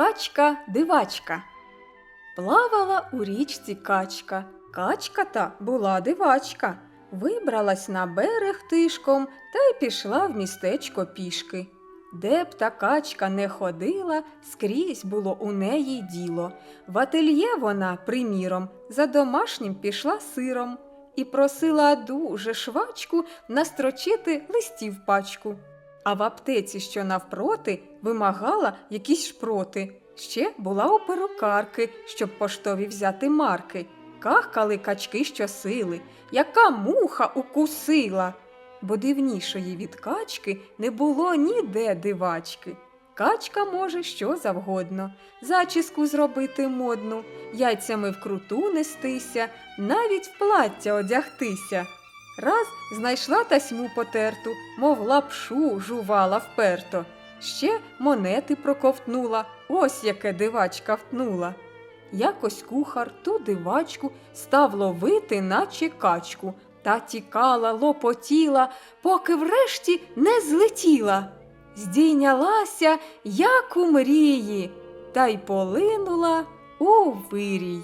Качка дивачка. Плавала у річці качка. Качка та була дивачка. Вибралась на берег тишком та й пішла в містечко пішки. Де б та качка не ходила, скрізь було у неї діло. В ательє вона, приміром, за домашнім пішла сиром і просила дуже швачку настрочити листів пачку. А в аптеці, що навпроти, вимагала якісь шпроти. Ще була у перукарки, щоб поштові взяти марки. Кахкали качки щосили, яка муха укусила. Бо дивнішої від качки не було ніде дивачки. Качка може що завгодно, зачіску зробити модну, яйцями вкруту нестися, навіть в плаття одягтися. Раз знайшла тасьму потерту, мов лапшу жувала вперто. Ще монети проковтнула, ось яке дивачка втнула. Якось кухар ту дивачку став ловити, наче качку, та тікала, лопотіла, поки врешті не злетіла. Здійнялася, як у мрії, та й полинула у вирій.